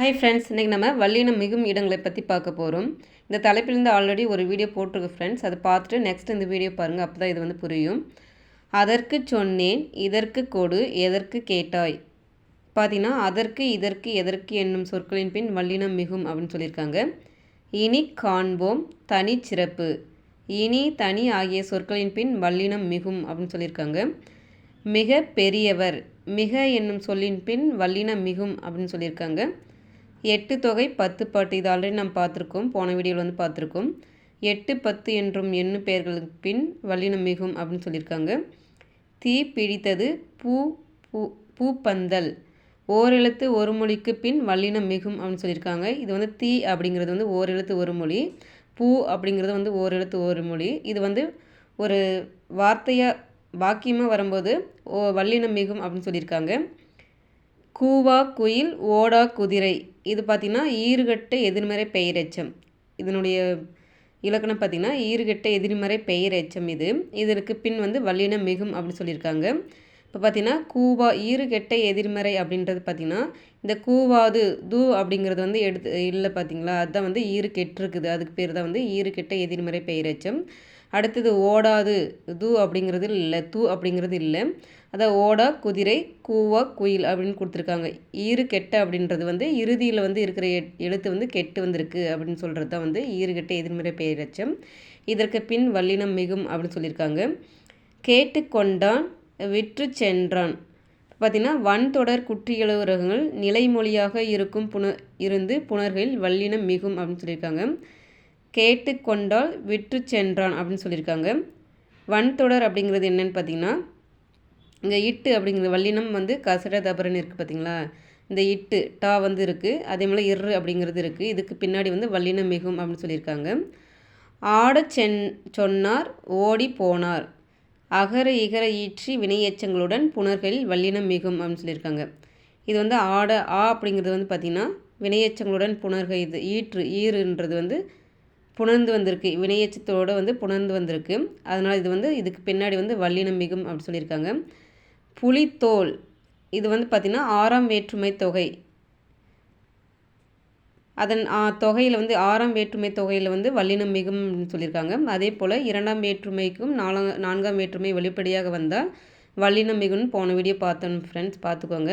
Hi friends இன்றைக்கி நம்ம வல்லினம் மிகும் இடங்களை பற்றி பார்க்க போகிறோம் இந்த தலைப்பிலேருந்து ஆல்ரெடி ஒரு வீடியோ போட்டிருக்கு ஃப்ரெண்ட்ஸ் அதை பார்த்துட்டு நெக்ஸ்ட் இந்த வீடியோ பாருங்கள் அப்போ தான் இது வந்து புரியும். அதற்கு சொன்னேன் இதற்கு கொடு எதற்கு கேட்டாய்? பார்த்தீங்கன்னா அதற்கு இதற்கு எதற்கு என்னும் சொற்களின் பின் வல்லினம் மிகும் அப்படின்னு சொல்லியிருக்காங்க. இனி காண்போம் தனி சிறப்பு. இனி தனி ஆகிய சொற்களின் பின் வல்லினம் மிகும் அப்படின்னு சொல்லியிருக்காங்க. மிக பெரியவர் மிக என்னும் சொல்லின் பின் வல்லினம் மிகும் அப்படின்னு சொல்லியிருக்காங்க. எட்டு தொகை பத்து பாட்டு. இது ஆல்ரெடி நம்ம பார்த்துருக்கோம் போன வீடியோவில் வந்து பார்த்துருக்கோம். எட்டு பத்து என்றும் எண்ணு பெயர்களுக்கு பின் வல்லினம் மிகும் அப்படின்னு சொல்லியிருக்காங்க. தீ பிடித்தது பூ பூ பூப்பந்தல். ஓரெழுத்து ஒரு மொழிக்கு பின் வல்லினம் மிகும் அப்படின்னு சொல்லியிருக்காங்க. இது வந்து தீ அப்படிங்கிறது வந்து ஓரெழுத்து ஒரு மொழி பூ அப்படிங்கிறது வந்து ஓரெழுத்து ஒரு மொழி. இது வந்து ஒரு வார்த்தையாக வாக்கியமாக வரும்போது ஓ வல்லினம் மிகும் அப்படின்னு சொல்லியிருக்காங்க. கூவா குயில் ஓடா குதிரை. இது பார்த்திங்கன்னா ஈறுகட்ட எதிர்மறை பெயரெச்சம் இதனுடைய இலக்கணம் பார்த்திங்கன்னா ஈறுகட்ட எதிர்மறை பெயரெச்சம் இது. இதற்கு பின் வந்து வல்லினம் மிகும் அப்படின்னு சொல்லியிருக்காங்க. இப்போ பார்த்திங்கன்னா கூவா ஈறுகெட்ட எதிர்மறை அப்படின்றது பார்த்திங்கன்னா இந்த கூவாது தூ அப்படிங்கிறது வந்து எடுத்து இல்லை பார்த்தீங்களா? அதுதான் வந்து ஈறு கெட்டிருக்குது. அதுக்கு பேர் தான் வந்து ஈறு கெட்ட எதிர்மறை பெயரச்சம். அடுத்தது ஓடாது தூ அப்படிங்கிறது இல்லை தூ அப்படிங்கிறது இல்லை. அதான் ஓடா குதிரை கூவா குயில் அப்படின்னு கொடுத்துருக்காங்க. ஈறு கெட்ட அப்படின்றது வந்து இறுதியில் வந்து இருக்கிற எழுத்து வந்து கெட்டு வந்திருக்கு அப்படின்னு சொல்கிறது தான் வந்து ஈறு கெட்ட எதிர்மறை பெயரச்சம். இதற்கு பின் வல்லினம் மிகும் அப்படின்னு சொல்லியிருக்காங்க. கேட்டு கொண்டான் விற்று சென்றான். பார்த்திங்கன்னா வன் தொடர் நிலைமொழியாக இருக்கும் புன இருந்து புணர்களில் வல்லினம் மிகும் அப்படின்னு சொல்லியிருக்காங்க. கேட்டு கொண்டால் விற்று சென்றான் அப்படின்னு சொல்லியிருக்காங்க. வன் தொடர் அப்படிங்கிறது என்னென்னு பார்த்தீங்கன்னா இங்கே இட்டு அப்படிங்கிற வல்லினம் வந்து கசட தபரன்னு இருக்குது பார்த்தீங்களா இந்த இட்டு டா வந்து இருக்குது அதே மாதிரி இரு அப்படிங்கிறது இருக்குது இதுக்கு பின்னாடி வந்து வல்லினம் மிகும் அப்படின்னு சொல்லியிருக்காங்க. ஆட சென் சொன்னார் ஓடி போனார். அகர இகர ஈற்றி வினையச்சங்களுடன் புணர்களில் வல்லினம் மிகும் அப்படின்னு சொல்லியிருக்காங்க. இது வந்து ஆட ஆ அப்படிங்கிறது வந்து பார்த்திங்கன்னா வினையச்சங்களுடன் புணர்கள் இது ஈற்று ஈறுன்றது வந்து புணர்ந்து வந்திருக்கு. வினையச்சத்தோடு வந்து புணர்ந்து வந்திருக்கு. அதனால் இது வந்து இதுக்கு பின்னாடி வந்து வல்லினம் மிகும் அப்படின்னு சொல்லியிருக்காங்க. புலித்தோல் இது வந்து பார்த்திங்கன்னா ஆறாம் வேற்றுமை தொகை. அதன் தொகையில் வந்து ஆறாம் வேற்றுமை தொகையில் வந்து வல்லினம் மிகும் சொல்லியிருக்காங்க அதே போல் இரண்டாம் வேற்றுமைக்கும் நாலாம் நான்காம் வேற்றுமை வெளிப்படையாக வந்தால் வல்லினம் மிகுன்னு போன வீடியோ பார்த்தோம் ஃப்ரெண்ட்ஸ் பார்த்துக்கோங்க.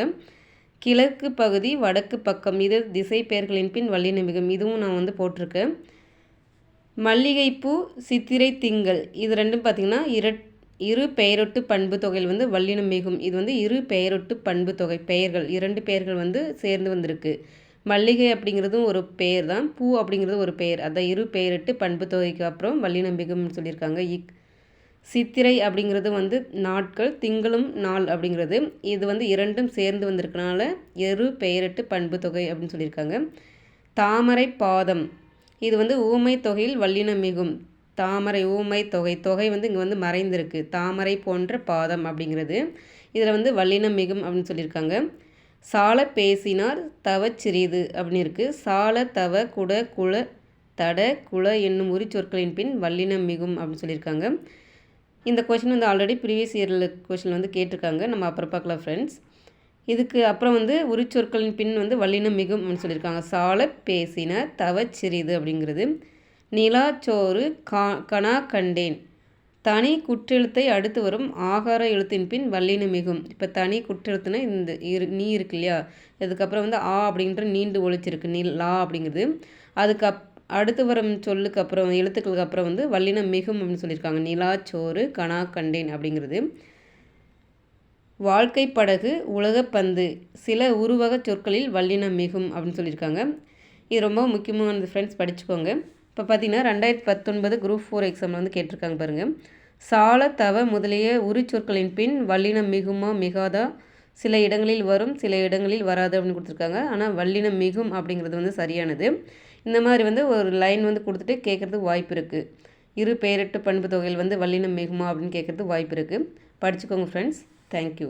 கிழக்கு பகுதி வடக்கு பக்கம் இது திசை பெயர்களின் பின் வல்லினம் மிகும். இதுவும் நான் வந்து போட்டிருக்கேன். மல்லிகைப்பூ சித்திரை திங்கள் இது ரெண்டும் பார்த்திங்கன்னா இரட் இரு பெயரொட்டு பண்பு தொகையில் வந்து வல்லினம் மிகும். இது வந்து இரு பெயரொட்டு பண்பு தொகை பெயர்கள் இரண்டு பெயர்கள் வந்து சேர்ந்து வந்திருக்கு. மல்லிகை அப்படிங்கிறதும் ஒரு பெயர் தான். பூ அப்படிங்கிறது ஒரு பெயர். அதை இரு பெயரிட்டு பண்பு தொகைக்கு அப்புறம் வல்லினம் நம்பிக்கைன்னு சொல்லியிருக்காங்க. இக் சித்திரை அப்படிங்கிறது வந்து நாட்கள் திங்களும் நாள் அப்படிங்கிறது. இது வந்து இரண்டும் சேர்ந்து வந்திருக்கனால இரு பெயரிட்டு பண்பு தொகை அப்படின்னு சொல்லியிருக்காங்க. தாமரை பாதம். இது வந்து ஊமை தொகையில் வல்லினம் மிகும் தாமரை ஊமை தொகை. தொகை வந்து இங்கே வந்து மறைந்திருக்கு. தாமரை போன்ற பாதம் அப்படிங்கிறது. இதில் வந்து வல்லினம் மிகும் அப்படின்னு சொல்லியிருக்காங்க. சால பேசினார் தவச்சிறிது அப்படின்னு இருக்குது சால தவ குட குல தட குல என்னும் உரி சொற்களின் பின் வல்லினம் மிகும் அப்படின்னு சொல்லியிருக்காங்க. இந்த கொஷின் வந்து ஆல்ரெடி ப்ரீவியஸ் இயரில் கொஷின் வந்து கேட்டிருக்காங்க. நம்ம அப்புறம் பார்க்கலாம் ஃப்ரெண்ட்ஸ் இதுக்கு அப்புறம் வந்து உரிச்சொற்களின் பின் வந்து வல்லினம் மிகும் அப்படின்னு சொல்லியிருக்காங்க. சால பேசின தவச்சிறிது அப்படிங்கிறது. நிலாச்சோறு கா கனா கண்டேன். தனி குற்றெழுத்தை அடுத்து வரும் ஆகார எழுத்தின் பின் வல்லின மிகும். இப்போ தனி குற்றெழுத்துனா இந்த இரு நீ இருக்கு இல்லையா? இதுக்கப்புறம் வந்து ஆ அப்படின்ற நீண்டு ஒழிச்சிருக்கு. நீ லா அப்படிங்கிறது. அதுக்கு அப் அடுத்து வரும் சொல்லுக்கு அப்புறம் எழுத்துக்களுக்கு அப்புறம் வந்து வல்லினம் மிகும் அப்படின்னு சொல்லியிருக்காங்க. நிலாச்சோறு கனா கண்டேன் அப்படிங்கிறது. வாழ்க்கை படகு உலகப்பந்து சில உருவக சொற்களில் வல்லினம் மிகும் அப்படின்னு சொல்லியிருக்காங்க. இது ரொம்ப முக்கியமானது ஃப்ரெண்ட்ஸ் படிச்சுக்கோங்க. இப்போ பார்த்தீங்கன்னா ரெண்டாயிரத்தி பத்தொன்பது குரூப் ஃபோர் எக்ஸாமில் வந்து கேட்டிருக்காங்க பாருங்கள் சால தவ முதலிய உரிச்சொற்களின் பின் வல்லினம் மிகுமா மிகாதா? சில இடங்களில் வரும் சில இடங்களில் வராது அப்படின்னு கொடுத்துருக்காங்க. ஆனால் வல்லினம் மிகும் அப்படிங்கிறது வந்து சரியானது. இந்த மாதிரி வந்து ஒரு லைன் வந்து கொடுத்துட்டு கேட்குறதுக்கு வாய்ப்பு இருக்குது இரு பெயரிட்டு பண்பு தொகையில் வந்து வல்லினம் மிகுமா அப்படின்னு கேட்குறதுக்கு வாய்ப்பு இருக்குது படிச்சுக்கோங்க ஃப்ரெண்ட்ஸ் தேங்க்யூ